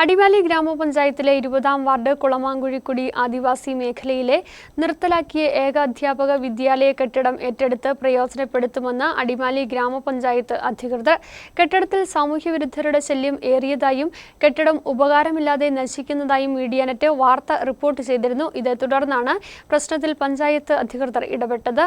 അടിമാലി ഗ്രാമപഞ്ചായത്തിലെ ഇരുപതാം വാർഡ് കുളമാങ്കുഴിക്കുടി ആദിവാസി മേഖലയിലെ നിർത്തലാക്കിയ ഏക അധ്യാപക വിദ്യാലയ കെട്ടിടം ഏറ്റെടുത്ത് പ്രയോജനപ്പെടുത്തുമെന്ന് അടിമാലി ഗ്രാമപഞ്ചായത്ത് അധികൃതർ. കെട്ടിടത്തിൽ സാമൂഹ്യവിരുദ്ധരുടെ ശല്യം ഏറിയതായും കെട്ടിടം ഉപകാരമില്ലാതെ നശിക്കുന്നതായും മീഡിയാനെറ്റ് വാർത്ത റിപ്പോർട്ട് ചെയ്തിരുന്നു. ഇതേ തുടർന്നാണ് പ്രശ്നത്തിൽ പഞ്ചായത്ത് അധികൃതർ ഇടപെട്ടത്.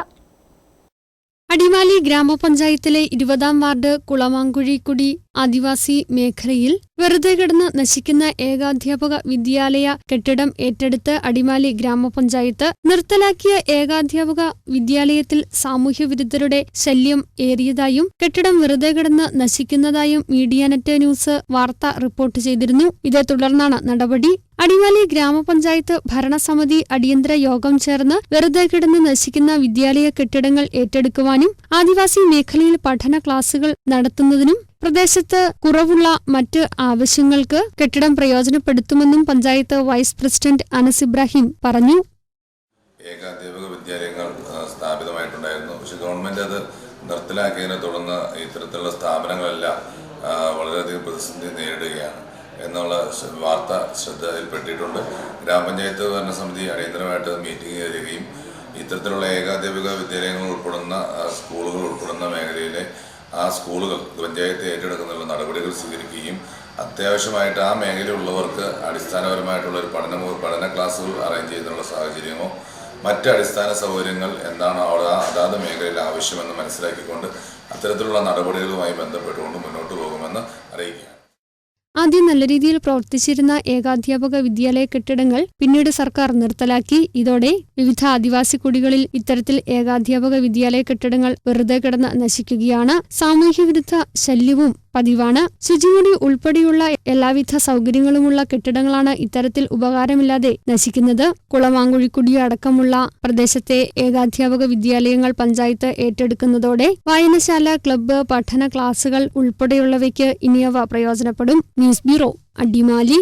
അടിമാലി ഗ്രാമപഞ്ചായത്തിലെ ഇരുപതാം വാർഡ് കുളമാങ്കുഴിക്കുടി ആദിവാസി മേഖലയിൽ വെറുതെ കിടന്ന് നശിക്കുന്ന ഏകാധ്യാപക വിദ്യാലയ കെട്ടിടം ഏറ്റെടുത്ത് അടിമാലി ഗ്രാമപഞ്ചായത്ത് നിർത്തലാക്കിയ ഏകാധ്യാപക വിദ്യാലയത്തിൽ സാമൂഹ്യവിരുദ്ധരുടെ ശല്യം ഏറിയതായും കെട്ടിടം വെറുതെ കിടന്ന് നശിക്കുന്നതായും മീഡിയാനെറ്റ് ന്യൂസ് വാർത്ത റിപ്പോർട്ട് ചെയ്തിരുന്നു. ഇതേ തുടർന്നാണ് നടപടി അടിമാലി ഗ്രാമപഞ്ചായത്ത് ഭരണസമിതി അടിയന്തര യോഗം ചേർന്ന് വെറുതെ കിടന്ന് നശിക്കുന്ന വിദ്യാലയ കെട്ടിടങ്ങൾ ഏറ്റെടുക്കുവാനും ആദിവാസി മേഖലയിൽ പഠന ക്ലാസുകൾ നടത്തുന്നതിനും പ്രദേശത്ത് കുറവുള്ള മറ്റ് ആവശ്യങ്ങൾക്ക് കെട്ടിടം പ്രയോജനപ്പെടുത്തുമെന്നും പഞ്ചായത്ത് വൈസ് പ്രസിഡന്റ് അനസ് ഇബ്രാഹിം പറഞ്ഞു. വിദ്യാലയങ്ങൾ സ്ഥാപിതമായിട്ടുണ്ടായിരുന്നു. പക്ഷെ ഗവൺമെന്റ് അത് നിർത്തലാക്കിയതിനെ തുടർന്ന് ഇത്തരത്തിലുള്ള സ്ഥാപനങ്ങളെല്ലാം വളരെയധികം പ്രതിസന്ധി നേരിടുകയാണ്. എന്നുള്ള വാർത്ത ശ്രദ്ധയിൽപ്പെട്ടിട്ടുണ്ട് ഗ്രാമപഞ്ചായത്ത് ഭരണസമിതി അടിയന്തരമായിട്ട് മീറ്റിംഗ് ചേരുകയും ഇത്തരത്തിലുള്ള ഏകാധ്യാപിക വിദ്യാലയങ്ങൾ ഉൾപ്പെടുന്ന സ്കൂളുകൾ ഉൾപ്പെടുന്ന മേഖലയിലെ ആ സ്കൂളുകൾ പഞ്ചായത്ത് ഏറ്റെടുക്കുന്നതിനുള്ള നടപടികൾ സ്വീകരിക്കുകയും അത്യാവശ്യമായിട്ട് ആ മേഖലയിലുള്ളവർക്ക് അടിസ്ഥാനപരമായിട്ടുള്ള ഒരു പഠന പഠന ക്ലാസ്സുകൾ അറേഞ്ച് ചെയ്യുന്നതിനുള്ള സാഹചര്യമോ മറ്റ് അടിസ്ഥാന സൗകര്യങ്ങൾ എന്താണ് അവിടെ അതാത് മേഖലയിൽ ആവശ്യമെന്ന് മനസ്സിലാക്കിക്കൊണ്ട് അത്തരത്തിലുള്ള നടപടികളുമായി ബന്ധപ്പെട്ടുകൊണ്ട് മുന്നോട്ട് പോകുമെന്ന് അറിയിക്കുകയാണ് ആദ്യം നല്ല രീതിയിൽ പ്രവർത്തിച്ചിരുന്ന ഏകാധ്യാപക വിദ്യാലയ കെട്ടിടങ്ങൾ പിന്നീട് സർക്കാർ നിർത്തലാക്കി. ഇതോടെ വിവിധ ആദിവാസി കുടികളിൽ ഇത്തരത്തിൽ ഏകാധ്യാപക വിദ്യാലയ കെട്ടിടങ്ങൾ വെറുതെ കിടന്ന് നശിക്കുകയാണ്. സാമൂഹ്യവിരുദ്ധ ശല്യവും പതിവാണ്. ശുചിമുറി ഉൾപ്പെടെയുള്ള എല്ലാവിധ സൗകര്യങ്ങളുമുള്ള കെട്ടിടങ്ങളാണ് ഇത്തരത്തിൽ ഉപകാരമില്ലാതെ നശിക്കുന്നത്. കുളമാങ്കുഴിക്കുടി അടക്കമുള്ള പ്രദേശത്തെ ഏകാധ്യാപക വിദ്യാലയങ്ങൾ പഞ്ചായത്ത് ഏറ്റെടുക്കുന്നതോടെ വായനശാല ക്ലബ്ബ് പഠന ക്ലാസുകൾ ഉൾപ്പെടെയുള്ളവയ്ക്ക് ഇനിയവ പ്രയോജനപ്പെടും. News bureau Adimali.